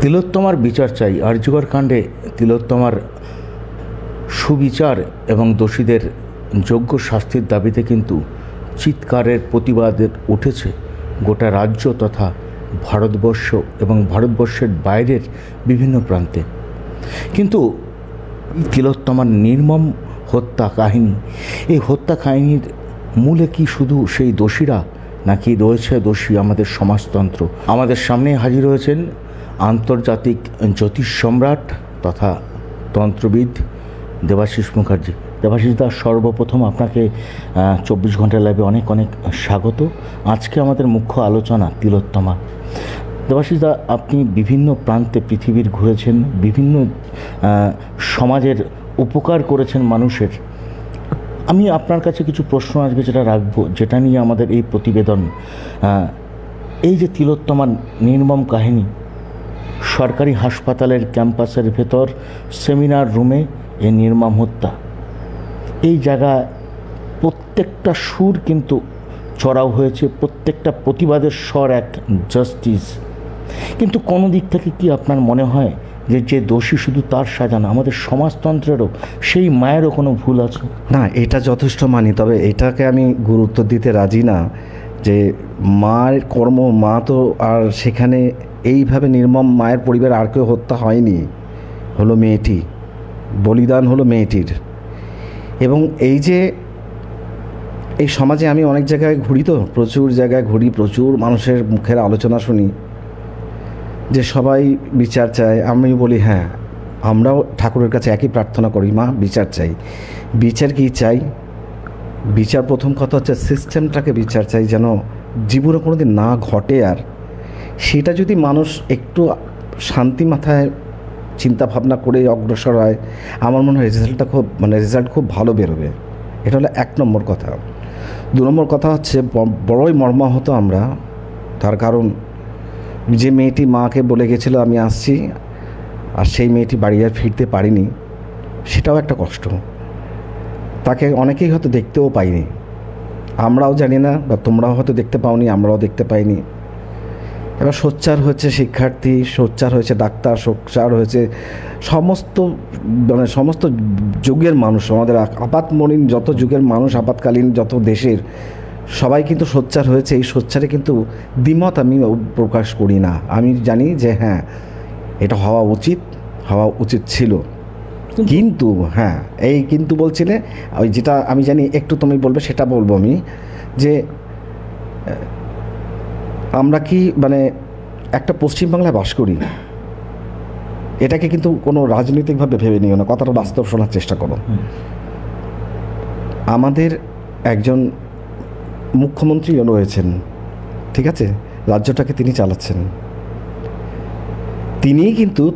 তিলোত্তমার বিচার চাই। আর্যগর কাণ্ডে তিলোত্তমার সুবিচার এবং দোষীদের যোগ্য শাস্তির দাবিতে কিন্তু চিৎকারের প্রতিবাদের উঠেছে। গোটা রাজ্য তথা ভারতবর্ষ এবং ভারতবর্ষের বাইরের বিভিন্ন প্রান্তে। কিন্তু তিলোত্তমার নির্মম হত্যা কাহিনী, এই হত্যা কাহিনীর মূলে কি শুধু সেই দোষীরা, নাকি রয়েছে দোষী আমাদের সমাজতন্ত্র? আমাদের সামনে হাজির হয়েছেন আন্তর্জাতিক জ্যোতিষ সম্রাট তথা তন্ত্রবিদ দেবাশিস মুখার্জি। দেবাশিস দাস সর্বপ্রথম আপনাকে চব্বিশ ঘণ্টা লাইভে অনেক অনেক স্বাগত। আজকে আমাদের মুখ্য আলোচনা তিলোত্তমা। দেবাশিস দা, আপনি বিভিন্ন প্রান্তে পৃথিবীর ঘুরেছেন, বিভিন্ন সমাজের উপকার করেছেন মানুষের। আমি আপনার কাছে কিছু প্রশ্ন আজকে যেটা রাখব, যেটা নিয়ে আমাদের এই প্রতিবেদন এই যে তিলোত্তমার নির্মম কাহিনী সরকারি হাসপাতালের ক্যাম্পাসের ভেতর সেমিনার রুমে এ নির্মম হত্যা। এই জায়গায় প্রত্যেকটা সুর কিন্তু চড়াও হয়েছে, প্রত্যেকটা প্রতিবাদের স্বর এক জাস্টিস কিন্তু কোনো দিক থেকে কি আপনার মনে হয় যে যে দোষী শুধু তার সাজা না, আমাদের সমাজতন্ত্রেরও সেই মায়েরও কোনো ভুল আছে? না, এটা যথেষ্ট মানি, তবে এটাকে আমি গুরুত্ব দিতে রাজি না যে, মার কর্ম, মা তো আর সেখানে এইভাবে নির্মম মায়ের পরিবার আর কেউ হত্যা হয়নি, হলো মেয়েটি, বলিদান হলো মেয়েটির। এবং এই যে এই সমাজে আমি অনেক জায়গায় ঘুরি তো, প্রচুর জায়গায় ঘুরি, প্রচুর মানুষের মুখের আলোচনা শুনি, যে সবাই বিচার চায়। আমি বলি হ্যাঁ আমরাও ঠাকুরের কাছে একই প্রার্থনা করি, মা, বিচার চাই। বিচার কি চাই? বিচার প্রথম কথা হচ্ছে সিস্টেমটাকে বিচার চাই, যেন জীবনে কোনো দিন না ঘটে আর সেটা যদি মানুষ একটু শান্তি মাথায় চিন্তা ভাবনা করে অগ্রসর হয়, আমার মনে হয় রেজাল্টটা খুব মানে রেজাল্ট খুব ভালো বেরোবে। এটা হলো এক নম্বর কথা। দু নম্বর কথা হচ্ছে বড়ই মর্মাহত আমরা। তার কারণ, যে মেয়েটি মাকে বলে গেছিল, আমি আসছি। আর সেই মেয়েটি বাড়ি আর ফিরতে পারিনি। সেটাও একটা কষ্ট। তাকে অনেকেই হয়তো দেখতেও পাইনি। আমরাও জানি না, বা তোমরাও হয়তো দেখতে পাওনি, আমরাও দেখতে পাইনি। এবার সোচ্চার হয়েছে শিক্ষার্থী সোচ্চার হয়েছে ডাক্তার সোচ্চার হয়েছে সমস্ত মানে সমস্ত যুগের মানুষ আমাদের আপাতমলিন যত যুগের মানুষ আপাতকালীন যত দেশের সবাই কিন্তু সোচ্চার হয়েছে। এই সোচ্চারে কিন্তু দ্বিমত আমি প্রকাশ করি না। আমি জানি যে হ্যাঁ এটা হওয়া উচিত হওয়া উচিত ছিল। কিন্তু হ্যাঁ এই কিন্তু বলছিলে ওই যেটা আমি জানি একটু তুমি বলবে সেটা বলব আমি যে আমরা কি মানে একটা পশ্চিমবাংলায় বাস করি? এটাকে কিন্তু কোনো রাজনৈতিকভাবে ভেবে নিও না কথাটা বাস্তব শোনার চেষ্টা করো। আমাদের একজন মুখ্যমন্ত্রীও রয়েছেন ঠিক আছে? রাজ্যটাকে তিনি চালাচ্ছেন। তিনিই কিন্তু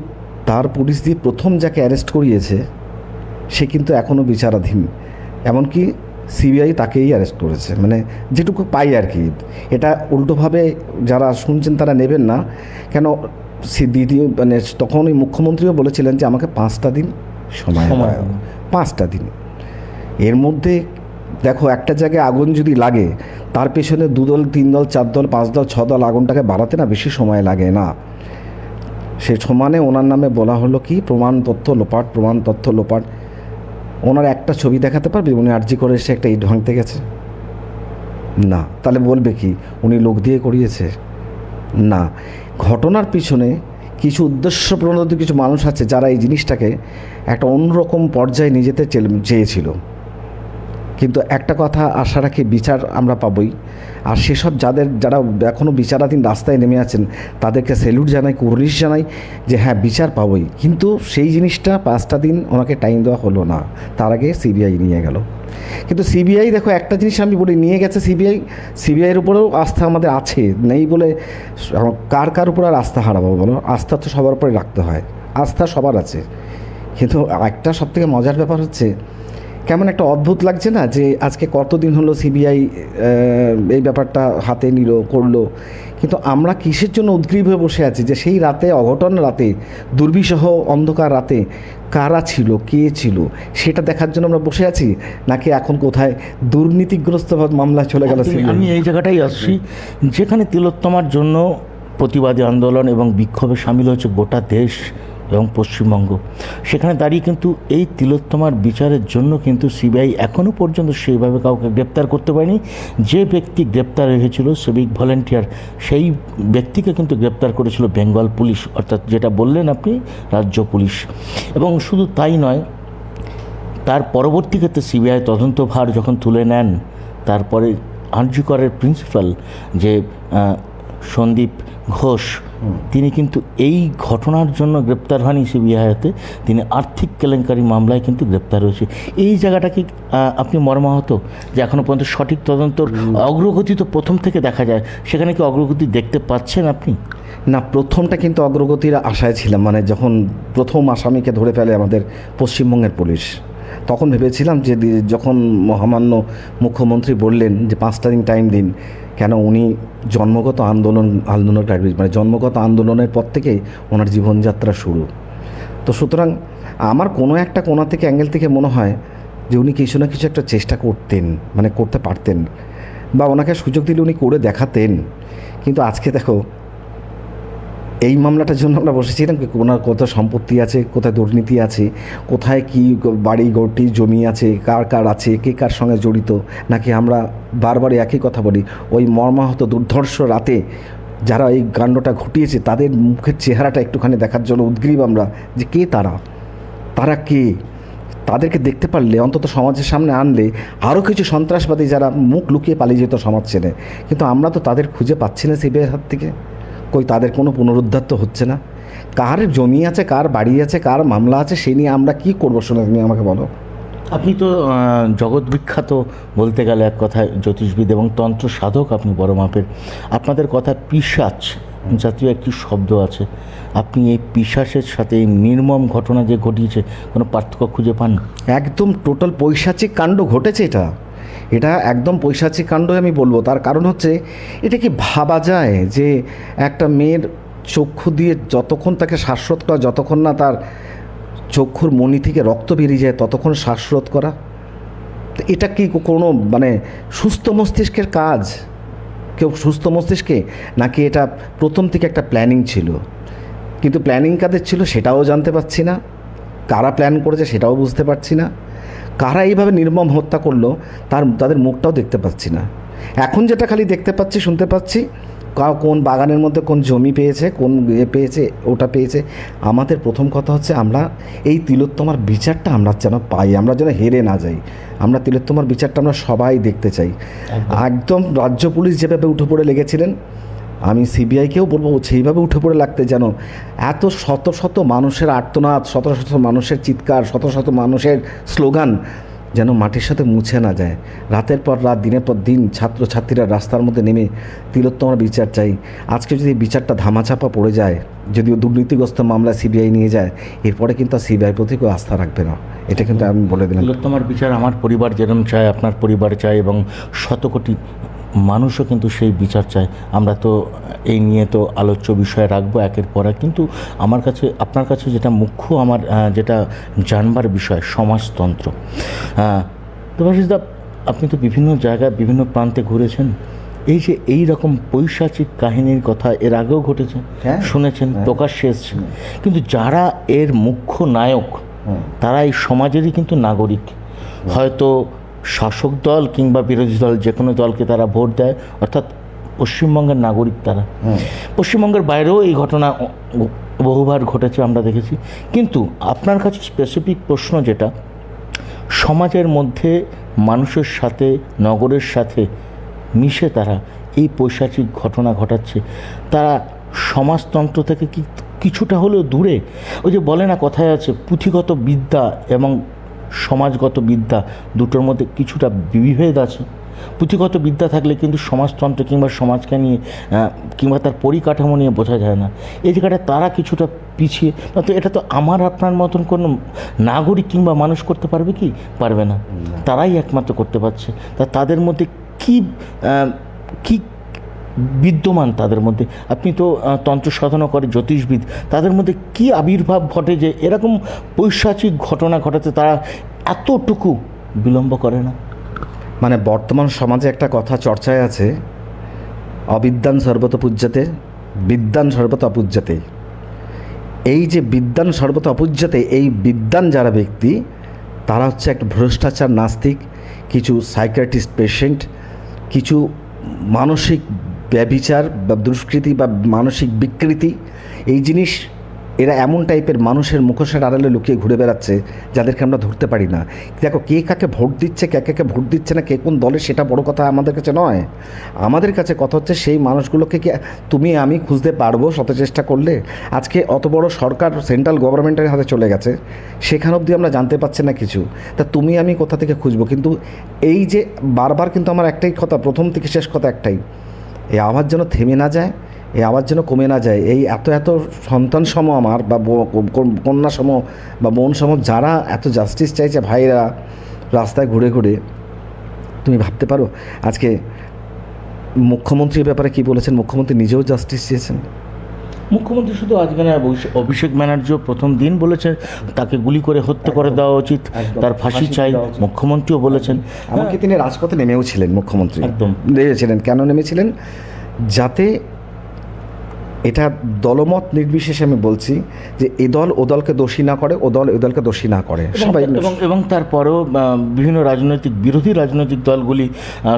তার পুলিশ দিয়ে প্রথম যাকে অ্যারেস্ট করিয়েছে সে কিন্তু এখনও বিচারাধীন। এমনকি সিবিআই তাকেই অ্যারেস্ট করেছে। মানে যেটুকু পাই আর কি এটা উল্টোভাবে যারা শুনছেন তারা নেবেন না। কেন সে দ্বিতীয় মানে তখন ওই মুখ্যমন্ত্রীও বলেছিলেন যে আমাকে পাঁচটা দিন সময়। পাঁচটা দিন। এর মধ্যে দেখো একটা জায়গায় আগুন যদি লাগে তার পেছনে দুদল তিন দল চার দল পাঁচ দল ছ দল আগুনটাকে বাড়াতে না বেশি সময় লাগে না। সে সমানে ওনার নামে বলা হলো কি? প্রমাণ তথ্য লোপাট প্রমাণ তথ্য লোপাট। ওনার একটা ছবি দেখাতে পারবে? উনি আর্জি করে এসে একটা ইট ভাঙতে গেছে। না। তাহলে বলবে কি? উনি লোক দিয়ে করিয়েছে। না। ঘটনার পিছনে কিছু উদ্দেশ্য প্রণোদিত কিছু মানুষ আছে যারা এই জিনিসটাকে একটা অন্যরকম পর্যায়ে নিয়ে যেতে চেয়েছিল। কিন্তু একটা কথা আশা রাখি বিচার আমরা পাবই। আর সেসব যাদের, যারা এখনও বিচারাধীন রাস্তায় নেমে আছেন, তাদেরকে স্যালুট জানাই, কুর্নিশ জানাই যে হ্যাঁ বিচার পাবই। কিন্তু সেই জিনিসটা পাঁচটা দিন ওনাকে টাইম দেওয়া হলো না। তার আগে সিবিআই নিয়ে গেল। কিন্তু সিবিআই দেখো, একটা জিনিস আমি বলি, নিয়ে গেছে সিবিআই সিবিআইয়ের উপরেও আস্থা আমাদের আছে। নেই বলে কার কার উপর আর আস্থা হারাবো বলো? আস্থা তো সবার উপরে রাখতে হয়। আস্থা সবার আছে। কিন্তু একটা সবথেকে মজার ব্যাপার হচ্ছে কেমন একটা অদ্ভুত লাগছে না যে আজকে কতদিন হলো সিবিআই এই ব্যাপারটা হাতে নিল করল? কিন্তু আমরা কিসের জন্য উদ্গ্রীব হয়ে বসে আছি যে সেই রাতে অঘটন রাতে দুর্বিসহ অন্ধকার রাতে কারা ছিল কে ছিল? সেটা দেখার জন্য আমরা বসে আছি? নাকি এখন কোথায় দুর্নীতিগ্রস্ত মামলা চলে গেল আমি এই জায়গাটাই আসছি। যেখানে তিলোত্তমার জন্য প্রতিবাদী আন্দোলন এবং বিক্ষোভে সামিল হয়েছে গোটা দেশ এবং পশ্চিমবঙ্গ। সেখানে দাঁড়িয়ে কিন্তু এই তিলোত্তমার বিচারের জন্য কিন্তু সিবিআই এখনও পর্যন্ত সেইভাবে কাউকে গ্রেপ্তার করতে পারেনি। যে ব্যক্তি গ্রেপ্তার হয়েছিল সিভিক ভলেন্টিয়ার, সেই ব্যক্তিকে কিন্তু গ্রেপ্তার করেছিল বেঙ্গল পুলিশ, অর্থাৎ যেটা বললেন আপনি, রাজ্য পুলিশ। এবং শুধু তাই নয়, তার পরবর্তী ক্ষেত্রে সিবিআই তদন্তভার যখন তুলে নেন, তারপরে আরজিকরের প্রিন্সিপাল যে সন্দীপ ঘোষ তিনি কিন্তু এই ঘটনার জন্য গ্রেপ্তার হয়নি সিবিআইতে তিনি আর্থিক কেলেঙ্কারি মামলায় কিন্তু গ্রেপ্তার হয়েছে। এই জায়গাটা কি আপনি মর্মাহত? যে এখনও পর্যন্ত সঠিক তদন্তর অগ্রগতি তো প্রথম থেকে দেখা যায়। সেখানে কি অগ্রগতি দেখতে পাচ্ছেন আপনি? না, প্রথমটা কিন্তু অগ্রগতির আশায় ছিলাম। মানে যখন প্রথম আসামিকে ধরে ফেলে আমাদের পশ্চিমবঙ্গের পুলিশ, তখন ভেবেছিলাম যে যখন মহামান্য মুখ্যমন্ত্রী বললেন যে পাঁচটা দিন টাইম দিন কেন উনি জন্মগত আন্দোলন আন্দোলনকারী মানে জন্মগত আন্দোলনের পর থেকেই ওনার জীবনযাত্রা শুরু। তো সুতরাং আমার কোনো একটা কোনা থেকে, অ্যাঙ্গেল থেকে মনে হয় যে উনি কিছু না কিছু একটা চেষ্টা করতেন মানে করতে পারতেন। বা ওনাকে সুযোগ দিলে উনি করে দেখাতেন। কিন্তু আজকে দেখো এই মামলাটার জন্য আমরা বসেছিলাম কি ওনার কত সম্পত্তি আছে, কোথায় দুর্নীতি আছে, কোথায় কি বাড়ি গড়টি জমি আছে, কার কার আছে, কে কার সঙ্গে জড়িত, নাকি আমরা বারবার একই কথা বলি, ওই মর্মাহত দুর্ধর্ষ রাতে যারা এই কাণ্ডটা ঘটিয়েছে, তাদের মুখের চেহারাটা একটুখানি দেখার জন্য উদ্গ্রীব আমরা যে কে তারা? তারা কে? তাদেরকে দেখতে পারলে, অন্তত সমাজের সামনে আনলে আরও কিছু সন্ত্রাসবাদী যারা মুখ লুকিয়ে পালিয়ে যেত সমাজ ছেড়ে। কিন্তু আমরা তো তাদের খুঁজে পাচ্ছি না সিবিআইয়ের হাত থেকে। কই তাদের কোনো পুনরুদ্ধার তো হচ্ছে না। কার জমি আছে কার বাড়ি আছে কার মামলা আছে সে নিয়ে আমরা কি করব শোনা তুমি আমাকে বলো। আপনি তো জগৎ বিখ্যাত বলতে গেলে এক কথায় জ্যোতিষবিদ এবং তন্ত্র সাধক আপনি বড় মাপের। আপনাদের কথা পিসাচ জাতীয় একটি শব্দ আছে। আপনি এই পিসাসের সাথে এই নির্মম ঘটনা যে ঘটিয়েছে কোনো পার্থক্য খুঁজে পান? একদম টোটাল পৈশাচিক কাণ্ড ঘটেছে এটা। এটা একদম পৈশাচিক কাণ্ডই আমি বলব। তার কারণ হচ্ছে, এটা কি ভাবা যায় যে একটা মেয়ের চক্ষু দিয়ে যতক্ষণ তাকে শ্বাসরোধ করা, যতক্ষণ না তার চক্ষুর মণি থেকে রক্ত বেরিয়ে যায়, ততক্ষণ শ্বাসরোধ করা? এটা কি কোনো মানে সুস্থ মস্তিষ্কের কাজ? কেউ সুস্থ মস্তিষ্কে? নাকি এটা প্রথম থেকে একটা প্ল্যানিং ছিল? কিন্তু প্ল্যানিং কাদের ছিল সেটাও জানতে পারছি না। কারা প্ল্যান করেছে সেটাও বুঝতে পারছি না। কারা এইভাবে নির্মম হত্যা করল তার তাদের মুখটাও দেখতে পাচ্ছি না। এখন যেটা খালি দেখতে পাচ্ছি শুনতে পাচ্ছি কোন বাগানের মধ্যে কোন জমি পেয়েছে কোন ইয়ে পেয়েছে ওটা পেয়েছে। আমাদের প্রথম কথা হচ্ছে আমরা এই তিলোত্তমার বিচারটা আমরা যেন পাই আমরা যেন হেরে না যাই। আমরা তিলোত্তমার বিচারটা আমরা সবাই দেখতে চাই। একদম রাজ্য পুলিশ যেভাবে উঠে পড়ে লেগেছিলেন আমি সিবিআইকেও বলব সেইভাবে উঠে পড়ে লাগতে যেন এত শত শত মানুষের আর্তনাদ, শত শত মানুষের চিৎকার, শত শত মানুষের স্লোগান যেন মাটির সাথে মুছে না যায়। রাতের পর রাত, দিনের পর দিন ছাত্রছাত্রীরা রাস্তার মধ্যে নেমে তিলোত্তমার বিচার চাই। আজকে যদি বিচারটা ধামাচাপা পড়ে যায়, যদিও দুর্নীতিগ্রস্ত মামলা সিবিআই নিয়ে যায়, এরপরে কিন্তু সিবিআই প্রতি কেউ আস্থা রাখবে না। এটা কিন্তু আমি বলে দিলাম। তিলোত্তমার বিচার আমার পরিবার যেরকম চায়, আপনার পরিবার চায় এবং শত কোটি মানুষও কিন্তু সেই বিচার চায়। আমরা তো এই নিয়ে তো আলোচ্য বিষয় রাখব একের পর এক। কিন্তু আমার কাছে আপনার কাছে যেটা মুখ্য আমার যেটা জানবার বিষয় সমাজতন্ত্র। দেবাশিসদা আপনি তো বিভিন্ন জায়গায় বিভিন্ন প্রান্তে ঘুরেছেন। এই যে এই রকম পৈশাচিক কাহিনীর কথা এর আগেও ঘটেছে হ্যাঁ। শুনেছেন প্রকাশ্যে এসছে কিন্তু যারা এর মুখ্য নায়ক তারা এই সমাজেরই কিন্তু নাগরিক। হয়তো শাসক দল কিংবা বিরোধী দল যে কোনো দলকে তারা ভোট দেয় অর্থাৎ পশ্চিমবঙ্গের নাগরিক তারা। পশ্চিমবঙ্গের বাইরেও এই ঘটনা বহুবার ঘটেছে আমরা দেখেছি। কিন্তু আপনার কাছে স্পেসিফিক প্রশ্ন যেটা সমাজের মধ্যে মানুষের সাথে নগরের সাথে মিশে তারা এই পৈশাচিক ঘটনা ঘটাচ্ছে। তারা সমাজতন্ত্র থেকে কি কিছুটা হলেও দূরে। ওই যে বলে না কথায় আছে পুঁথিগত বিদ্যা এবং সমাজগত বিদ্যা দুটোর মধ্যে কিছুটা বিভেদ আছে। পুঁথিগত বিদ্যা থাকলে কিন্তু সমাজতন্ত্র কিংবা সমাজকে নিয়ে কিংবা তার পরিকাঠামো নিয়ে বোঝা যায় না। এই জায়গাটা তারা কিছুটা পিছিয়ে না তো এটা তো আমার আপনার মতন কোনো নাগরিক কিংবা মানুষ করতে পারবে কি? পারবে না। তারাই একমাত্র করতে পারছে। তা তাদের মধ্যে কি কি বিদ্যমান তাদের মধ্যে। আপনি তো তন্ত্র সাধনা করে জ্যোতিষবিদ, তাদের মধ্যে কি আবির্ভাব ঘটে যে এরকম পৈশাচিক ঘটনা ঘটাতে তারা এতটুকু বিলম্ব করে না? মানে বর্তমান সমাজে একটা কথা চর্চায় আছে, অবিদ্যান সর্বত পূজ্যতে, বিদ্যান সর্বত অপূজ্যতে। এই যে বিদ্যান সর্বত অপূজ্যতে, এই বিদ্যান যারা ব্যক্তি, তারা হচ্ছে একটা ভ্রষ্টাচার নাস্তিক, কিছু সাইকিয়াট্রিস্ট পেশেন্ট কিছু মানসিক ব্যবিচার বা দুষ্কৃতি বা মানসিক বিকৃতি, এই জিনিস এরা এমন টাইপের মানুষের মুখোশের আড়ালে লুকিয়ে ঘুরে বেড়াচ্ছে যাদেরকে আমরা ধরতে পারি না। দেখো, কে কাকে ভোট দিচ্ছে, কে কাকে ভোট দিচ্ছে না, কে কোন দলে, সেটা বড় কথা আমাদের কাছে নয়। আমাদের কাছে কথা হচ্ছে সেই মানুষগুলোকে কি তুমি, আমি খুঁজতে পারব শত চেষ্টা করলে? আজকে অত বড় সরকার সেন্ট্রাল গভর্নমেন্টের হাতে চলে গেছে, সেখান অবধি আমরা জানতে পারছি না কিছু। তা তুমি, আমি কোথা থেকে খুঁজবো? কিন্তু এই যে বারবার কিন্তু আমার একটাই কথা, প্রথম থেকে শেষ কথা একটাই। এই আওয়াজ যেন থেমে না যায় এই আওয়াজ যেন কমে না যায়। এই এত এত সন্তান সম আমার বা কন্যা সম বা বোন সম যারা এত জাস্টিস চাইছে ভাইরা রাস্তায় ঘুরে ঘুরে, তুমি ভাবতে পারো? আজকে মুখ্যমন্ত্রীর ব্যাপারে কি বলেছেন? মুখ্যমন্ত্রী নিজেও জাস্টিস চেয়েছেন। মুখ্যমন্ত্রী শুধু আজকে না অভিষেক- ব্যানার্জিও প্রথম দিন বলেছেন তাকে গুলি করে হত্যা করে দেওয়া উচিত তার ফাঁসি ফাঁসি চাই মুখ্যমন্ত্রীও বলেছেন। এমনকি তিনি রাজপথে নেমেও ছিলেন মুখ্যমন্ত্রী। একদম। নেমেছিলেন কেন নেমেছিলেন? যাতে এটা দলমত নির্বিশেষে আমি বলছি যে এ দল ও দলকে দোষী না করে ও দল এ দলকে দোষী না করে। এবং- সবাই এবং এবং তারপরেও বিভিন্ন রাজনৈতিক বিরোধী রাজনৈতিক দলগুলি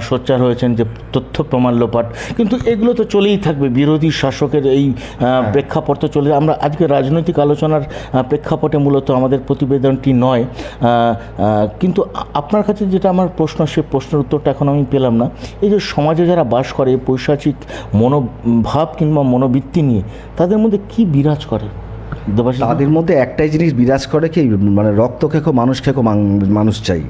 সোচ্চার হয়েছেন যে তথ্য প্রমাণ লোপাট। কিন্তু এগুলো তো চলেই থাকবে বিরোধী শাসকের এই আহ, প্রেক্ষাপট তো চলে আমরা আজকে রাজনৈতিক আলোচনার প্রেক্ষাপটে মূলত আমাদের প্রতিবেদনটি নয়। কিন্তু আপনার কাছে যেটা আমার প্রশ্ন সে প্রশ্নের উত্তরটা এখন আমি পেলাম না। এই যে সমাজে যারা বাস করে পৈশাচিক মনোভাব কিংবা মনোবৃত্তি নিয়ে তাদের মধ্যে কি বিরাজ করে? তাদের মধ্যে একটাই জিনিস বিরাজ করে কি মানে রক্ত খেকো, মানুষ খেকো মান- মানুষ চাই।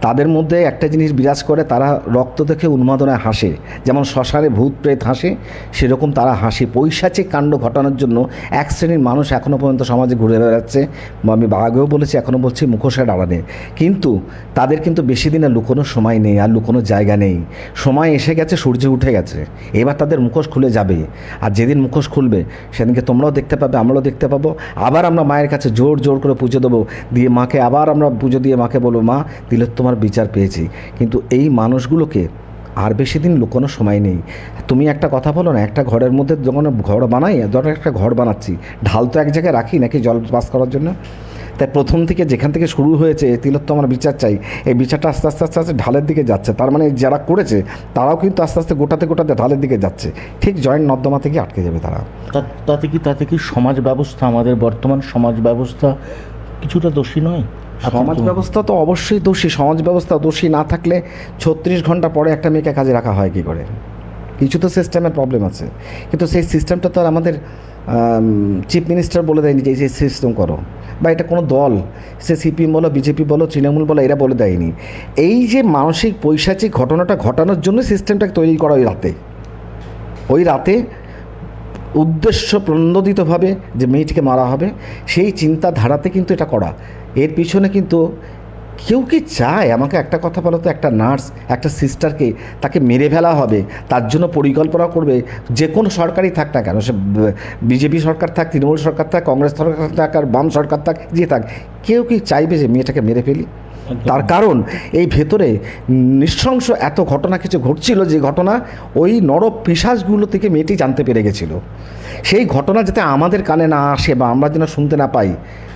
তাদের মধ্যে একটা জিনিস বিরাজ করে, তারা রক্ত দেখে উন্মাদনায় হাসে। যেমন শ্মশানে ভূত প্রেত হাসে, সেরকম তারা হাসে। পৈশাচিক কাণ্ড ঘটানোর জন্য এক শ্রেণির মানুষ এখনও পর্যন্ত সমাজে ঘুরে বেড়াচ্ছে। আমি আগেও বলেছি এখনও বলছি মুখোশের আড়ালে। কিন্তু তাদের কিন্তু বেশি দিনে লুকোনোর সময় নেই, আর লুকোনোর জায়গা নেই। সময় এসে গেছে, সূর্য উঠে গেছে। এবার তাদের মুখোশ খুলে যাবে। আর যেদিন মুখোশ খুলবে, সেদিনকে তোমরাও দেখতে পাবে, আমরাও দেখতে পাবো। আবার আমরা মায়ের কাছে জোর জোর করে পুজো দেবো। দিয়ে মাকে আবার আমরা পুজো দিয়ে মাকে বলব, মা, দিলে তোমার বিচার পেয়েছি। কিন্তু এই মানুষগুলোকে আর বেশি দিন লুকোনো সময় নেই। তুমি একটা কথা বলো না, একটা ঘরের মধ্যে যখন ঘর বানাই, ধরো একটা ঘর বানাচ্ছি, ঢাল তো এক জায়গায় রাখি নাকি জল পাস করার জন্য? তাই প্রথম থেকে যেখান থেকে শুরু হয়েছে তিলোত্তমার বিচার চাই। এই বিচারটা আস্তে আস্তে আস্তে আস্তে ঢালের দিকে যাচ্ছে। তার মানে যারা করেছে তারাও কিন্তু আস্তে আস্তে গোটাতে গোটাতে ঢালের দিকে যাচ্ছে। ঠিক জয়েন্ট নর্দমা থেকে আটকে যাবে তারা। তাতে কি তাতে কি সমাজ ব্যবস্থা আমাদের বর্তমান সমাজ ব্যবস্থা কিছুটা দোষী নয়? সমাজ ব্যবস্থা তো অবশ্যই দোষী। সমাজ ব্যবস্থা দোষী না থাকলে ছত্রিশ ঘণ্টা পরে একটা মেয়েকে কাজে রাখা হয় কী করে? কিছু তো সিস্টেমের প্রবলেম আছে। কিন্তু সেই সিস্টেমটা তো আর আমাদের চিফ মিনিস্টার বলে দেয়নি যে এই সিস্টেম করো। বা এটা কোনো দল, সে সিপিএম বলো বিজেপি বলো, তৃণমূল বলো, এরা বলে দেয়নি। এই যে মানসিক পৈশাচিক ঘটনাটা ঘটানোর জন্য সিস্টেমটাকে তৈরি করা ওই রাতে। ওই রাতে উদ্দেশ্য প্রণোদিতভাবে যে মেয়েটিকে মারা হবে, সেই চিন্তাধারাতে কিন্তু এটা করা। এর পিছনে কিন্তু কেউ কি চায় আমাকে একটা কথা বলো তো? একটা নার্স, একটা সিস্টারকে তাকে মেরে ফেলা হবে, তার জন্য পরিকল্পনা করবে, যে কোনো সরকারই থাক না কেন, সে বিজেপি সরকার থাক, তৃণমূল সরকার থাক, কংগ্রেস সরকার থাক আর বাম সরকার থাক, যে থাক, কেউ কি চাইবে যে মেয়েটাকে মেরে ফেলি? তার কারণ, এই ভেতরে নৃশংস এত ঘটনা কিছু ঘটছিল যে ঘটনা ওই নর পেশাজগুলো থেকে মেয়েটি জানতে পেরে গেছিল। সেই ঘটনা যাতে আমাদের কানে না আসে বা আমরা যেন শুনতে না পাই,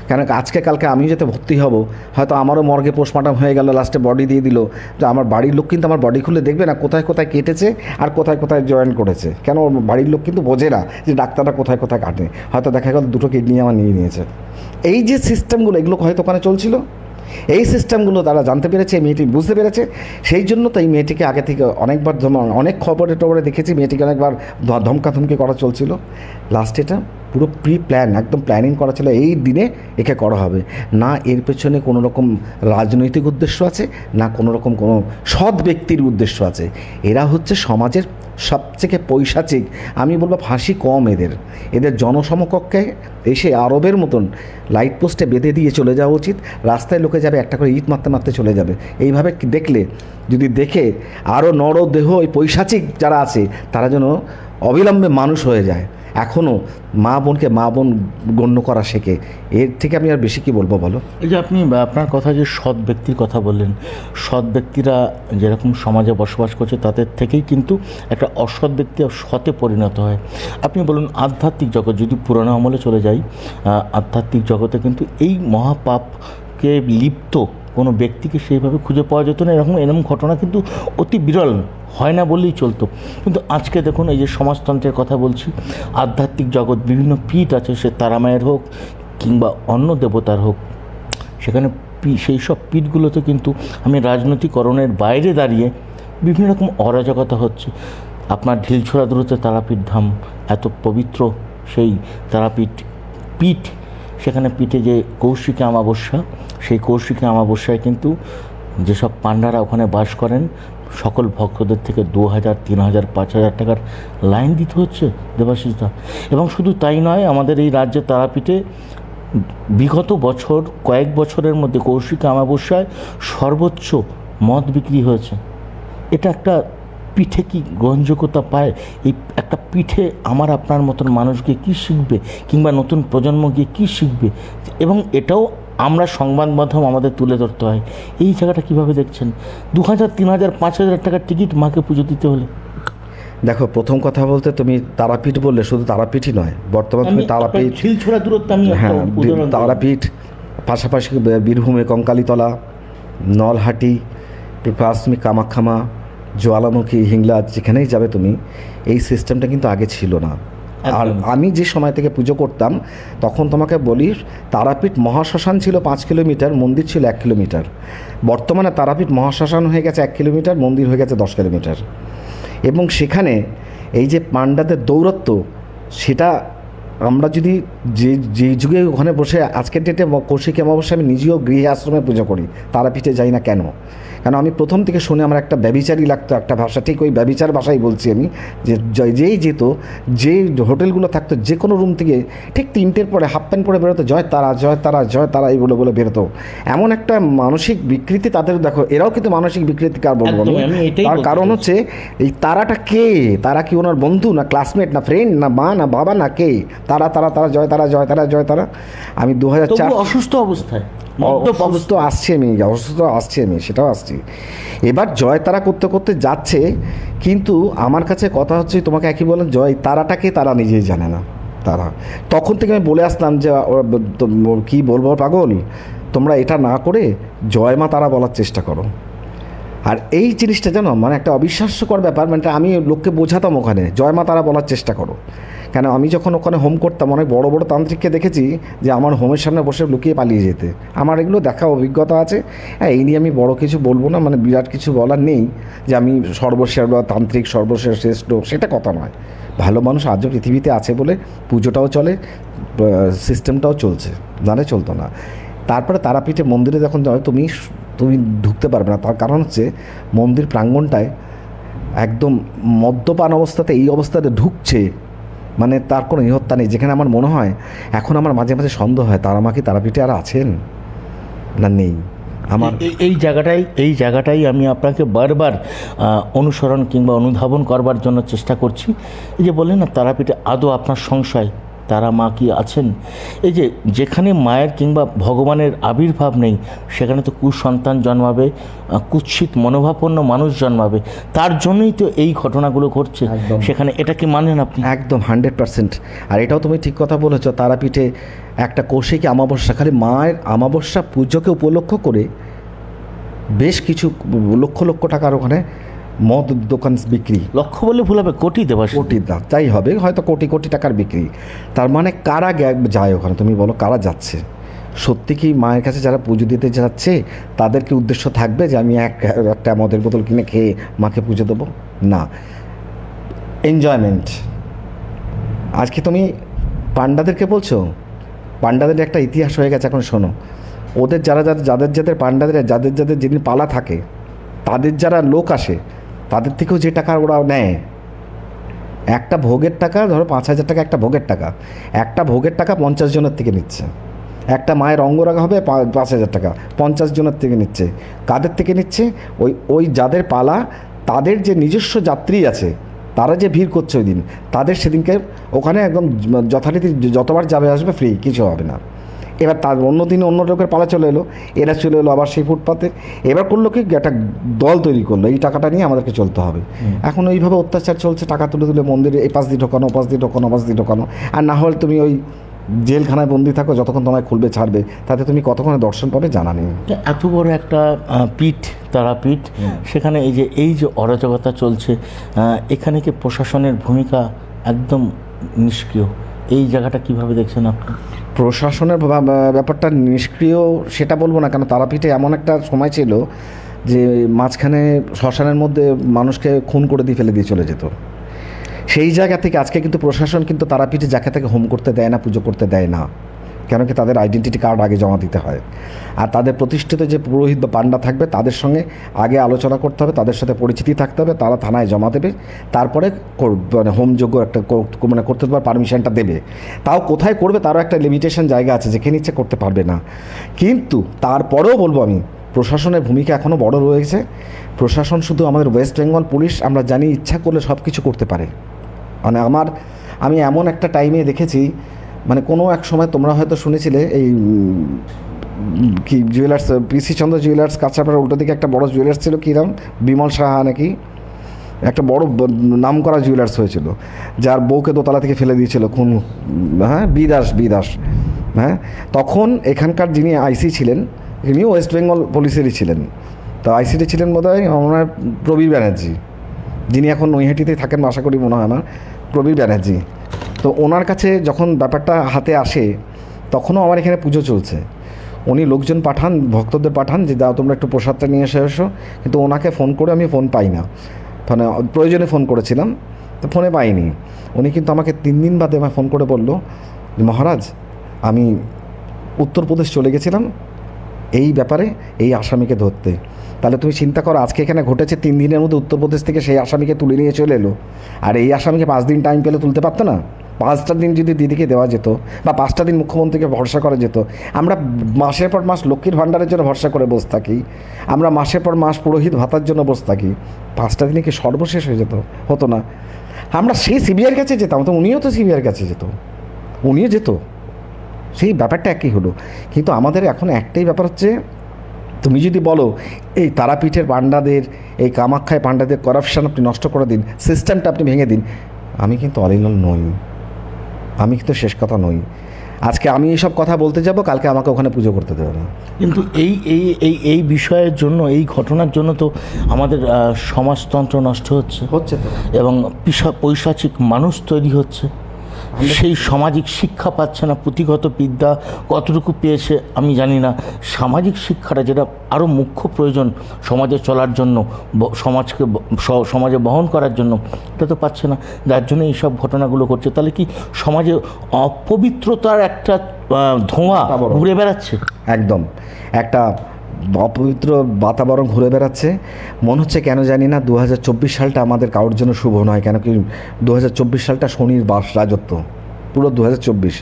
কেন আজকে কালকে আমি যাতে ভর্তি হব, হয়তো আমারও মর্গে পোস্টমর্টম হয়ে গেল লাস্টে বডি দিয়ে দিল যে আমার বাড়ির লোক কিন্তু আমার বডি খুলে দেখবে না কোথায় কোথায় কেটেছে আর কোথায় কোথায় জয়েন করেছে। কেন বাড়ির লোক কিন্তু বোঝে না যে ডাক্তাররা কোথায় কোথায় কাটে, হয়তো দেখা গেল দুটো কিডনি আমার নিয়ে নিয়েছে। এই যে সিস্টেমগুলো এগুলো হয়তো ওখানে চলছিল? এই সিস্টেমগুলো তারা জানতে পেরেছে মেয়েটি বুঝতে পেরেছে। সেই জন্য তো এই মেয়েটিকে আগে থেকে অনেকবার অনেক খবরে টবরে দেখেছি, মেয়েটিকে অনেকবার ধমকাধমকি করা চলছিল। লাস্ট এটা পুরো প্রি প্ল্যান একদম প্ল্যানিং করা ছিল, এই দিনে একে করা হবে। না এর পেছনে কোনো রকম রাজনৈতিক উদ্দেশ্য আছে, না কোনো রকম কোনো সৎ ব্যক্তির উদ্দেশ্য আছে। এরা হচ্ছে সমাজের সবথেকে পৈশাচিক, আমি বলব ফাঁসি কম এদের। এদের জনসমকক্ষে এসে আরবের মতন লাইট পোস্টে বেঁধে দিয়ে চলে যাওয়া উচিত। রাস্তায় লোকে যাবে, একটা করে ইট মারতে মারতে চলে যাবে। এইভাবে দেখলে, যদি দেখে আরও নরদেহ ওই পৈশাচিক যারা আছে, তারা যেন অবিলম্বে মানুষ হয়ে যায়। এখনও মা বোনকে মা বোন গণ্য করা শেখে। এর থেকে আমি আর বেশি কি বলব বলো? এই যে আপনি, আপনার কথা যে সৎ ব্যক্তির কথা বললেন, সৎ ব্যক্তিরা যেরকম সমাজে বসবাস করছে তাদের থেকেই কিন্তু একটা অসৎ ব্যক্তি সতে পরিণত হয়। আপনি বলুন, আধ্যাত্মিক জগৎ, যদি পুরনো আমলে চলে যাই আধ্যাত্মিক জগতে কিন্তু এই মহাপাপকে লিপ্ত কোনো ব্যক্তিকে সেইভাবে খুঁজে পাওয়া যেত না। এরকম এরকম ঘটনা কিন্তু অতি বিরল, হয় না বললেই চলতো। কিন্তু আজকে দেখুন, এই যে সমাজতন্ত্রের কথা বলছি, আধ্যাত্মিক জগৎ, বিভিন্ন পীঠ আছে, সে তারামায়ের হোক কিংবা অন্য দেবতার হোক, সেখানে সেই সব পীঠগুলোতে কিন্তু আমি রাজনৈতিকরণের বাইরে দাঁড়িয়ে বিভিন্ন রকম অরাজকতা হচ্ছে। আপনার ঢিলছোড়া দূরত্বে তারাপীঠ ধাম, এত পবিত্র সেই তারাপীঠ, পীঠ সেখানে পিঠে যে কৌশিকী অমাবস্যা, সেই কৌশিকী অমাবস্যায় কিন্তু যেসব পাণ্ডারা ওখানে বাস করেন, সকল ভক্তদের থেকে দু হাজার তিন হাজার পাঁচ হাজার টাকার লাইন দিতে হচ্ছে দেবাশিসদা। এবং শুধু তাই নয়, আমাদের এই রাজ্যে তারাপীঠে বিগত বছর, কয়েক বছরের মধ্যে কৌশিক অমাবস্যায় সর্বোচ্চ মদ বিক্রি হয়েছে। এটা একটা পিঠে কি গ্রহণযোগ্যতা পায়? এই একটা পিঠে আমার আপনার মতন মানুষকে কী শিখবে? কিংবা নতুন প্রজন্ম গিয়ে কী শিখবে? এবং এটাও আমরা সংবাদ মাধ্যম আমাদের তুলে ধরতে হয়। এই জায়গাটা কীভাবে দেখছেন? দু হাজার তিন হাজার পাঁচ হাজার টাকার টিকিট মাকে পুজো দিতে হলে। দেখো প্রথম কথা বলতে তুমি তারাপীঠ বললে শুধু তারাপীঠই নয় বর্তমান তুমি তারাপীঠ ঝিলছোড়া দূরত্ব আমি হ্যাঁ তারাপীঠ পাশাপাশি বীরভূমে কঙ্কালীতলা নলহাটি তুমি কামাখ্যামা জোয়ালামুখী হিংলাজ যেখানেই যাবে তুমি এই সিস্টেমটা কিন্তু আগে ছিল না। আর আমি যে সময় থেকে পুজো করতাম তখন তোমাকে বলি তারাপীঠ মহাশ্মশান ছিল পাঁচ কিলোমিটার মন্দির ছিল এক কিলোমিটার। বর্তমানে তারাপীঠ মহাশ্মশান হয়ে গেছে এক কিলোমিটার মন্দির হয়ে গেছে দশ কিলোমিটার। এবং সেখানে এই যে পাণ্ডাদের দৌরত্ব সেটা আমরা যদি যে যে যুগে ওখানে বসে আজকের ডেটে কৌশিক অমাবস্যা আমি নিজেও গৃহে আশ্রমে পুজো করি তারাপীঠে যাই না কেন? কেন আমি প্রথম থেকে শুনে আমার একটা ব্যবিচারই লাগতো একটা ভাষা। ঠিক ওই ব্যবিচার ভাষাই বলছি আমি যে যেই যেত যে হোটেলগুলো থাকতো যে কোনো রুম থেকে ঠিক তিনটের পরে হাফ প্যান্ট পরে বেরোতো জয় তারা জয় তারা জয় তারা এই বলে বলে বেরোতো। এমন একটা মানসিক বিকৃতি তাদের দেখো এরাও কিন্তু মানসিক বিকৃতি কার বলব তার কারণ হচ্ছে এই তারাটা কে? তারা কি ওনার বন্ধু না ক্লাসমেট না ফ্রেন্ড না মা না বাবা না কে? তারা তারা তারা জয় তারা জয় তারা জয় তারা। আমি দু হাজার চার অসুস্থ অবস্থায়। অসুস্থ মেয়ে আমি অসুস্থ আসছে মেয়ে সেটাও আসছে। এবার জয় তারা করতে করতে যাচ্ছে কিন্তু আমার কাছে কথা হচ্ছে তোমাকে একই বলেন জয় তারাটাকে তারা নিজেই জানে না তারা। তখন থেকে আমি বলে আসলাম যে কি বলব পাগল? তোমরা এটা না করে জয় মা তারা বলার চেষ্টা করো। আর এই জিনিসটা জানো মানে একটা অবিশ্বাস্যকর ব্যাপার মানে আমি লোককে বোঝাতাম ওখানে, জয় মা তারা বলার চেষ্টা করো। কেন আমি যখন ওখানে হোম করতাম, অনেক বড় বড় তান্ত্রিককে দেখেছি যে আমার হোমের সামনে বসে লুকিয়ে পালিয়ে যেতে। আমার এগুলো দেখা অভিজ্ঞতা আছে। হ্যাঁ এই নিয়ে আমি বড় কিছু বলব না মানে বিরাট কিছু বলার নেই যে আমি সর্বশেষ বা তান্ত্রিক, সর্বশেষ, শ্রেষ্ঠ, সেটা কথা নয়। ভালো মানুষ আজও পৃথিবীতে আছে বলে পুজোটাও চলে সিস্টেমটাও চলছে জানে চলতো না। তারপরে তারাপীঠে মন্দিরে যখন তুমি তুমি ঢুকতে পারবে না। তার কারণ হচ্ছে মন্দির প্রাঙ্গণটায় একদম মদ্যপান অবস্থাতে এই অবস্থাতে ঢুকছে। মানে তার কোনো ইহত্যা নেই। যেখানে আমার মনে হয় এখন আমার মাঝে মাঝে সন্দেহ হয়, তারা মা কি তারাপীঠে আর আছেন? না নেই। আমার এই- এই জায়গাটাই এই জায়গাটাই আমি আপনাকে বারবার অনুসরণ কিংবা অনুধাবন করবার জন্য চেষ্টা করছি। এই যে বললেন না, তারাপীঠে আদৌ আপনার সংশয় তারা মা কি আছেন? এই যে যেখানে মায়ের কিংবা ভগবানের আবির্ভাব নেই সেখানে তো কুসন্তান জন্মাবে কুৎসিত মনোভাবপন্ন মানুষ জন্মাবে। তার জন্যই তো এই ঘটনাগুলো ঘটছে। সেখানে এটা কি মানেন আপনি? একদম হান্ড্রেড পার্সেন্ট। আর এটাও তুমি ঠিক কথা বলেছ তারাপীঠে একটা কৌশিকী অমাবস্যা খালি মায়ের অমাবস্যা পুজোকে উপলক্ষ করে বেশ কিছু লক্ষ লক্ষ টাকার ওখানে মদ দোকান বিক্রি। লক্ষ্য বলে ভুল হবে কোটি দেবাস কোটি দাম তাই হবে হয়তো কোটি কোটি টাকার বিক্রি। তার মানে কারা যায় ওখানে? তুমি বলো কারা যাচ্ছে? সত্যি কি মায়ের কাছে যারা পুজো দিতে যাচ্ছে তাদের কি উদ্দেশ্য থাকবে যে আমি এক একটা মদের বোতল কিনে খেয়ে মাকে পুজো দেবো? না। এনজয়মেন্ট আজকে তুমি পান্ডাদেরকে বলছো? পান্ডাদের একটা ইতিহাস হয়ে গেছে এখন শোনো। ওদের যারা যারা যাদের যাদের পান্ডাদের যাদের যাদের যেদিন পালা থাকে তাদের যারা লোক আসে তাদের থেকেও যে টাকা ওরা নেয়, একটা ভোগের টাকা, ধরো পাঁচ হাজার টাকা একটা ভোগের টাকা, একটা ভোগের টাকা পঞ্চাশ জনের থেকে নিচ্ছে। একটা মায়ের অঙ্গরাগ হবে পাঁচ হাজার টাকা, পঞ্চাশ জনের থেকে নিচ্ছে। কাদের থেকে নিচ্ছে? ওই ওই যাদের পালা, তাদের যে নিজস্ব যাত্রী আছে, তারা যে ভিড় করছে ওই দিন, তাদের সেদিনকে ওখানে একদম যথারীতি যতবার যাবে আসবে ফ্রি কিছু হবে না। এবার তার অন্য দিনে অন্য লোকের পালা চলে এলো। এরা চলে এলো আবার সেই ফুটপাতে। এবার করল কি একটা দল তৈরি করল। এই টাকাটা নিয়ে আমাদেরকে চলতে হবে। এখন ওইভাবে অত্যাচার চলছে টাকা তুলে তুলে মন্দিরে এই পাশ দিয়ে ঢোকানো ও পাশ দিয়ে ঢোকানো ও পাশ দিয়ে ঢোকানো। আর না হলে তুমি ওই জেলখানায় বন্দি থাকো যতক্ষণ তোমায় খুলবে ছাড়বে তাতে তুমি কতক্ষণে দর্শন পাবে জানা নেই। এত বড় একটা পীঠ তারাপীঠ সেখানে এই যে এই যে অরাজকতা চলছে এখানে কি প্রশাসনের ভূমিকা একদম নিষ্ক্রিয়? এই জায়গাটা কীভাবে দেখছেন আপনি? প্রশাসনের ব্যাপারটা নিষ্ক্রিয় সেটা বলব না কেন তারাপীঠে এমন একটা সময় ছিল যে মাঝখানে শ্মশানের মধ্যে মানুষকে খুন করে দিয়ে ফেলে দিয়ে চলে যেত। সেই জায়গা থেকে আজকে কিন্তু প্রশাসন কিন্তু তারাপীঠে যাকে তাকে হোম করতে দেয় না, পুজো করতে দেয় না। কেন কি তাদের আইডেন্টিটি কার্ড আগে জমা দিতে হয়। আর তাদের প্রতিষ্ঠিত যে পুরোহিত বা পান্ডা থাকবে, তাদের সঙ্গে আগে আলোচনা করতে হবে, তাদের সাথে পরিচিতি থাকতে হবে, তারা থানায় জমা দেবে, তারপরে মানে হোমযোগ্য একটা মানে করতে পারবে পারমিশনটা দেবে। তাও কোথায় করবে তারও একটা লিমিটেশন জায়গা আছে, যেখানে ইচ্ছে করতে পারবে না। কিন্তু তারপরেও বলব আমি, প্রশাসনের ভূমিকা এখনও বড় রয়েছে। প্রশাসন শুধু আমাদের ওয়েস্ট বেঙ্গল পুলিশ আমরা জানি ইচ্ছা করলে সব কিছু করতে পারে। মানে আমার, আমি এমন একটা টাইমে দেখেছি মানে কোনো এক সময় তোমরা হয়তো শুনেছিলে এই কি জুয়েলার্স পিসি চন্দ্র জুয়েলার্স কাঁচাপাড়ার উল্টো দিকে একটা বড় জুয়েলার্স ছিল কী নাম? বিমল সাহা নাকি? একটা বড় নাম করা জুয়েলার্স হয়েছিল, যার বউকে দোতলা থেকে ফেলে দিয়েছিল, খুন হ্যাঁ বিদাস বিদাস হ্যাঁ? তখন এখানকার যিনি আইসি ছিলেন তিনি ওয়েস্ট বেঙ্গল পুলিশেরই ছিলেন। তো আইসিটি ছিলেন বোধ হয় আমার প্রবীর ব্যানার্জি, যিনি এখন নৈহাটিতেই থাকেন, আশা করি মনে হয় আমার প্রবীর ব্যানার্জি। তো ওনার কাছে যখন ব্যাপারটা হাতে আসে, তখনও আমার এখানে পুজো চলছে। উনি লোকজন পাঠান, ভক্তদের পাঠান যে, দাও তোমরা একটু প্রসাদটা নিয়ে এসে এসো। কিন্তু ওনাকে ফোন করে আমি ফোন পাই না। মানে প্রয়োজনে ফোন করেছিলাম, তো ফোনে পাইনি। উনি কিন্তু আমাকে তিন দিন বাদে আমায় ফোন করে বলল, যে, মহারাজ, আমি উত্তরপ্রদেশ চলে গেছিলাম। এই ব্যাপারে, এই আসামিকে ধরতে। তাহলে তুমি চিন্তা করো, আজকে এখানে ঘটেছে তিন দিনের মধ্যে উত্তরপ্রদেশ থেকে সেই আসামিকে তুলে নিয়ে চলে এলো। আর এই আসামিকে পাঁচ দিন টাইম পেলে তুলতে পারতো না? পাঁচটা দিন যদি দিদিকে দেওয়া যেত বা পাঁচটা দিন মুখ্যমন্ত্রীকে ভরসা করা যেত, আমরা মাসের পর মাস লক্ষ্মীর ভাণ্ডারের জন্য ভরসা করে বসে থাকি, আমরা মাসের পর মাস পুরোহিত ভাতার জন্য বসে থাকি, পাঁচটা দিনে কি সর্বশেষ হয়ে যেত? হতো না। আমরা সেই সিবিআইয়ের কাছে যেতাম, তো উনিও তো সিবিআইয়ের কাছে যেত। উনিও যেত। সেই ব্যাপারটা একই হলো। কিন্তু আমাদের এখন একটাই ব্যাপার হচ্ছে তুমি যদি বলো এই তারাপীঠের পাণ্ডাদের এই কামাখ্যায় পাণ্ডাদের করাপশন আপনি নষ্ট করে দিন সিস্টেমটা আপনি ভেঙে দিন। আমি কিন্তু অরিজিনাল নই। আমি কিন্তু শেষ কথা নই। আজকে আমি এইসব কথা বলতে যাব কালকে আমাকে ওখানে পুজো করতে দেবে না। কিন্তু এই এই এই এই বিষয়ের জন্য এই ঘটনার জন্য তো আমাদের সমাজতন্ত্র নষ্ট হচ্ছে। হচ্ছে তো। এবং পিসা পৈশাচিক মানুষ তৈরি হচ্ছে। সেই সামাজিক শিক্ষা পাচ্ছে না পুঁথিগত বিদ্যা কতটুকু পেয়েছে আমি জানি না। সামাজিক শিক্ষাটা যেটা আরও মুখ্য প্রয়োজন সমাজে চলার জন্য সমাজকে সমাজে বহন করার জন্য এটা তো পাচ্ছে না। যার জন্য এইসব ঘটনাগুলো করছে তাহলে কি সমাজে অপবিত্রতার একটা ধোঁয়া। ঘুরে বেড়াচ্ছে? একদম। একটা অপবিত্র বাতাবরণ ঘুরে বেড়াচ্ছে। মনে হচ্ছে কেন জানি না দু হাজার চব্বিশ সালটা আমাদের কারোর জন্য শুভ নয়, কেন কি দু হাজার চব্বিশ সালটা শনির বাস রাজত্ব, পুরো দু হাজার চব্বিশ।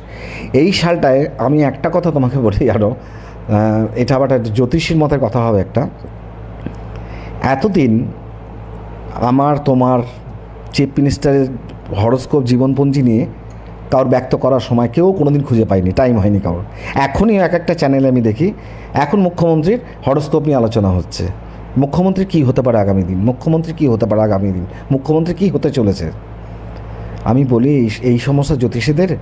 এই সালটায় আমি একটা কথা তোমাকে বলি আরও এটা আবার জ্যোতিষীর মতের কথা হবে একটা। এতদিন আমার, তোমার, চিফ মিনিস্টারের হরস্কোপ জীবনপঞ্জি নিয়ে কারোর ব্যক্ত করার সময় কেউ কোনোদিন খুঁজে পাইনি টাইম হয়নি কারোর এখনই এক একটা চ্যানেলে আমি দেখি, এখন মুখ্যমন্ত্রীর হরস্কোপ নিয়ে আলোচনা হচ্ছে। মুখ্যমন্ত্রী কী হতে পারে আগামী দিন? মুখ্যমন্ত্রী কী হতে পারে আগামী দিন? মুখ্যমন্ত্রী কী হতে চলেছে? আমি বলি, এই- সমস্ত জ্যোতিষীদের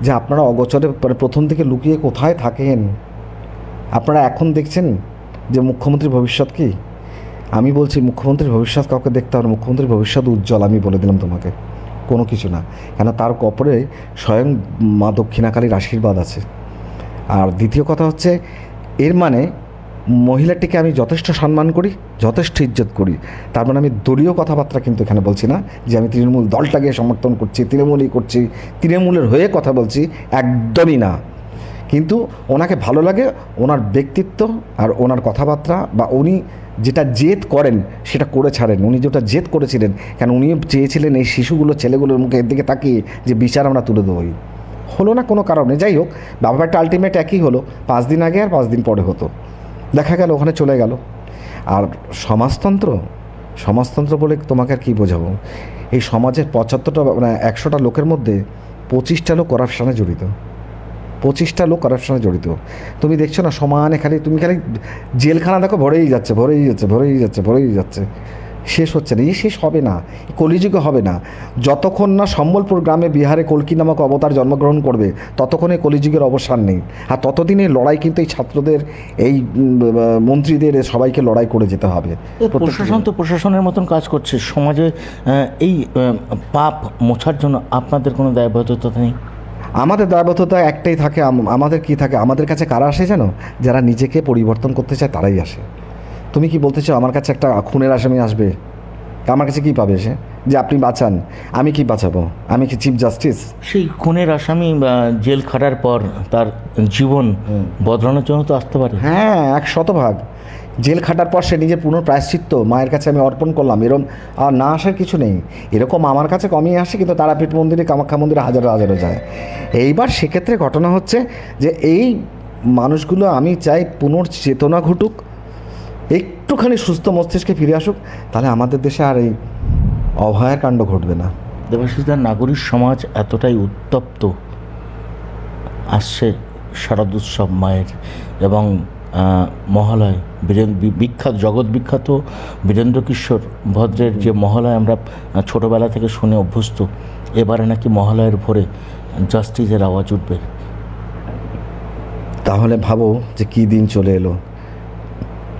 যে আপনারা অগোচরে প্রথম থেকে লুকিয়ে কোথায় থাকেন, আপনারা এখন দেখছেন যে মুখ্যমন্ত্রীর ভবিষ্যৎ কী? আমি বলছি, মুখ্যমন্ত্রীর ভবিষ্যৎ কাউকে দেখতে হবে মুখ্যমন্ত্রীর ভবিষ্যৎ উজ্জ্বল, আমি বলে দিলাম তোমাকে। কোনো কিছু না। কেন তার কপরে স্বয়ং মা দক্ষিণাকালীর আশীর্বাদ আছে। আর দ্বিতীয় কথা হচ্ছে, এর মানে মহিলাটিকে আমি যথেষ্ট সম্মান করি, যথেষ্ট ইজ্জত করি। তার মানে আমি দলীয় কথাবার্তা কিন্তু এখানে বলছি না, যে আমি তৃণমূল দলটাকে সমর্থন করছি, তৃণমূলই করছি, তৃণমূলের হয়ে কথা বলছি, একদমই না। কিন্তু ওনাকে ভালো লাগে, ওনার ব্যক্তিত্ব আর ওনার কথাবার্তা বা উনি যেটা জেদ করেন, সেটা করে ছাড়েন। উনি যেটা জেদ করেছিলেন, কেন উনি চেয়েছিলেন এই শিশুগুলো, ছেলেগুলোর মুখে এর দিকে তাকিয়ে যে বিচার আমরা তুলে দেবই। হলো না কোনো কারণে, যাই হোক ব্যাপারটা আলটিমেট একই হলো, পাঁচ দিন আগে আর পাঁচ দিন পরে হতো। দেখা গেল, ওখানে চলে গেল। আর সমাজতন্ত্র সমাজতন্ত্র বলে তোমাকে আর কী বোঝাবো? এই সমাজের পঁচাত্তরটা মানে একশোটা লোকের মধ্যে পঁচিশটা লোক করাপশানে জড়িত। পঁচিশটা লোক করাপশানে জড়িত। তুমি দেখছ না সমানে খালি তুমি খালি জেলখানা দেখো ভরেই যাচ্ছে ভরেই যাচ্ছে ভরেই যাচ্ছে ভরেই যাচ্ছে। শেষ হচ্ছে না এই শেষ হবে না কলিযুগে হবে না। যতক্ষণ না সম্বলপুর গ্রামে বিহারে কলকি নামক অবতার জন্মগ্রহণ করবে ততক্ষণে কলিযুগের অবসান নেই। আর ততদিনে লড়াই কিন্তু এই ছাত্রদের এই মন্ত্রীদের সবাইকে লড়াই করে যেতে হবে। প্রশাসন তো প্রশাসনের মতন কাজ করছে সমাজে এই পাপ মোছার জন্য আপনাদের কোনো দায়বদ্ধতা নেই? আমাদের দায়বদ্ধতা একটাই থাকে আমাদের কি থাকে আমাদের কাছে কারা আসে জানো যারা নিজেকে পরিবর্তন করতে চায় তারাই আসে। তুমি কি বলতে চাও আমার কাছে একটা খুনের আসামি আসবে? আমার কাছে কি পাবে সে? যে আপনি বাঁচান আমি কি বাঁচাবো? আমি কি চিফ জাস্টিস? সেই খুনের আসামি জেল খাটার পর তার জীবন বদলানোর জন্য তো আসতে পারে। হ্যাঁ এক শতভাগ। জেল খাটার পর সে নিজের পুনঃ প্রায়শ্চিত্ত মায়ের কাছে আমি অর্পণ করলাম এরকম আর না আসার কিছু নেই। এরকম আমার কাছে কমই আসে, কিন্তু তারাপীঠ মন্দিরে, কামাখ্যা মন্দিরে হাজারো হাজারো যায়। এইবার সেক্ষেত্রে ঘটনা হচ্ছে যে, এই মানুষগুলো আমি চাই পুনর্চেতনা ঘটুক, একটুখানি সুস্থ মস্তিষ্কে ফিরে আসুক, তাহলে আমাদের দেশে আর এই অভয়ার কাণ্ড ঘটবে না। দেবাশিসদার, নাগরিক সমাজ এতটাই উত্তপ্ত, আসছে শারদোৎসব মায়ের এবং মহালয়, বীরেন বিখ্যাত, জগৎ বিখ্যাত বীরেন্দ্র কিশোর ভদ্রের যে মহালয় আমরা ছোটোবেলা থেকে শুনে অভ্যস্ত, এবারে নাকি মহালয়ের ভোরে জাস্টিসের আওয়াজ উঠবে। তাহলে ভাবো যে কী দিন চলে এলো।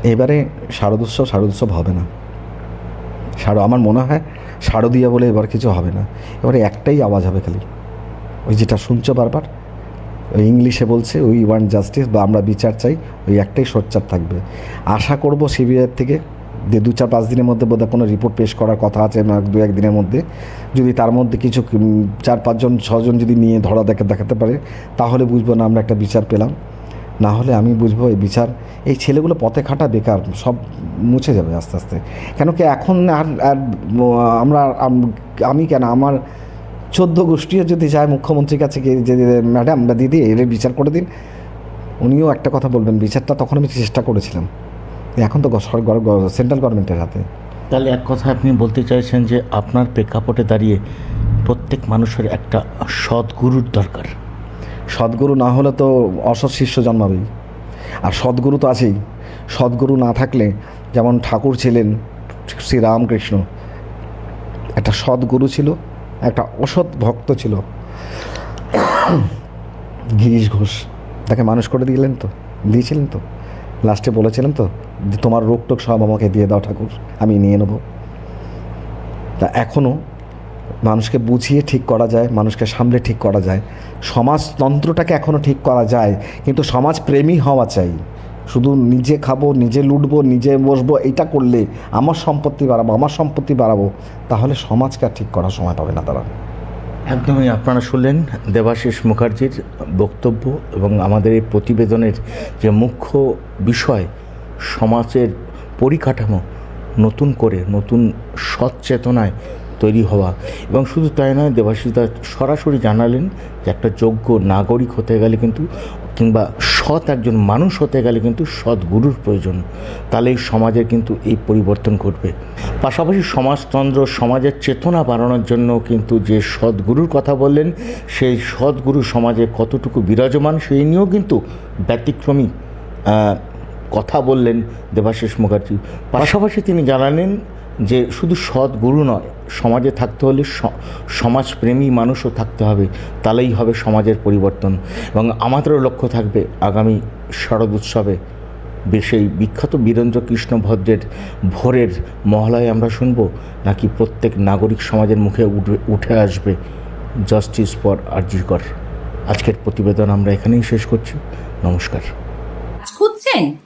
এবারে শারদোৎসব শারদোৎসব হবে না। শারদ আমার মনে হয় শারদীয়া বলে এবার কিছু হবে না। এবারে একটাই আওয়াজ হবে খালি। ওই যেটা শুনছো বারবার ইংলিশে বলছে উই ওয়ান্ট জাস্টিস বা আমরা বিচার চাই। ওই একটাই সোচ্চার থাকবে। আশা করব সিবিআইয়ের থেকে যে দু চার পাঁচ দিনের মধ্যে বোধহয় কোনো রিপোর্ট পেশ করার কথা আছে না দু এক দিনের মধ্যে। যদি তার মধ্যে কিছু চার পাঁচজন ছজন যদি নিয়ে ধরা দেখে, দেখাতে পারে, তাহলে বুঝব না আমরা একটা বিচার পেলাম। না হলে আমি বুঝব এই বিচার, এই ছেলেগুলো পথে খাটা বেকার, সব মুছে যাবে আস্তে আস্তে। কেন কি এখন আর আর আমরা আমি কেন আমার চোদ্দ গোষ্ঠীও যদি যায় মুখ্যমন্ত্রীর কাছে গিয়ে যে ম্যাডাম বা দিদি এর বিচার করে দিন। উনিও একটা কথা বলবেন বিচারটা তখন আমি চেষ্টা করেছিলাম। এখন তো সেন্ট্রাল গভর্নমেন্টের হাতে। তাহলে এক কথা আপনি বলতে চাইছেন যে আপনার প্রেক্ষাপটে দাঁড়িয়ে প্রত্যেক মানুষের একটা সদ্গুরুর দরকার। সদ্গুরু না হলে তো অসৎ শিষ্য জন্মাবেই। আর সদ্গুরু তো আছেই। সদ্গুরু না থাকলে যেমন ঠাকুর ছিলেন শ্রীরামকৃষ্ণ একটা সদ্গুরু ছিল। একটা অসৎ ভক্ত ছিল। গিরিশ ঘোষ। তাকে মানুষ করে দিলেন তো, দিয়েছিলেন তো। লাস্টে বলেছিলেন তো, যে তোমার রোগ টোক সব আমাকে দিয়ে দাও ঠাকুর, আমি নিয়ে নেব। তা এখনও মানুষকে বুঝিয়ে ঠিক করা যায়, মানুষকে সামলে ঠিক করা যায়। সমাজতন্ত্রটাকে এখনও ঠিক করা যায়, কিন্তু সমাজপ্রেমী হওয়া চাই। শুধু নিজে খাব, নিজে লুটবো, নিজে বসবো এটা করলে আমার সম্পত্তি বাড়াবো, আমার সম্পত্তি বাড়াবো, তাহলে সমাজকে আর ঠিক করার সময় পাবে না তারা। একদমই আপনারা শুনলেন দেবাশিস মুখার্জির বক্তব্য এবং আমাদের এই প্রতিবেদনের যে মুখ্য বিষয়, সমাজের পরিকাঠামো নতুন করে, নতুন সচেতনায় তৈরি হওয়া। এবং শুধু তাই নয় দেবাশিসদা সরাসরি জানালেন যে একটা যোগ্য নাগরিক হতে গেলে কিন্তু কিংবা সৎ একজন মানুষ হতে গেলে কিন্তু সৎ গুরুর প্রয়োজন। তাহলে এই সমাজের কিন্তু এই পরিবর্তন ঘটবে। পাশাপাশি সমাজতন্ত্র, সমাজের চেতনা বাড়ানোর জন্য কিন্তু যে সদ্গুরুর কথা বললেন, সেই সদ্গুরু সমাজে কতটুকু বিরাজমান সেই নিয়েও কিন্তু ব্যতিক্রমী কথা বললেন দেবাশিস মুখার্জি। পাশাপাশি তিনি জানালেন যে শুধু সৎ গুরু নয়, সমাজে থাকতে হলে সমাজপ্রেমী মানুষও থাকতে হবে, তাহলেই হবে সমাজের পরিবর্তন। এবং আমাদেরও লক্ষ্য থাকবে আগামী শরদ উৎসবে সেই বিখ্যাত বীরেন্দ্র কৃষ্ণ ভদ্রের ভোরের মহলায় আমরা শুনব, নাকি প্রত্যেক নাগরিক সমাজের মুখে উঠে উঠে আসবে জাস্টিস ফর আরজিকর। আজকের প্রতিবেদন আমরা এখানেই শেষ করছি। নমস্কার। খুঁজছেন?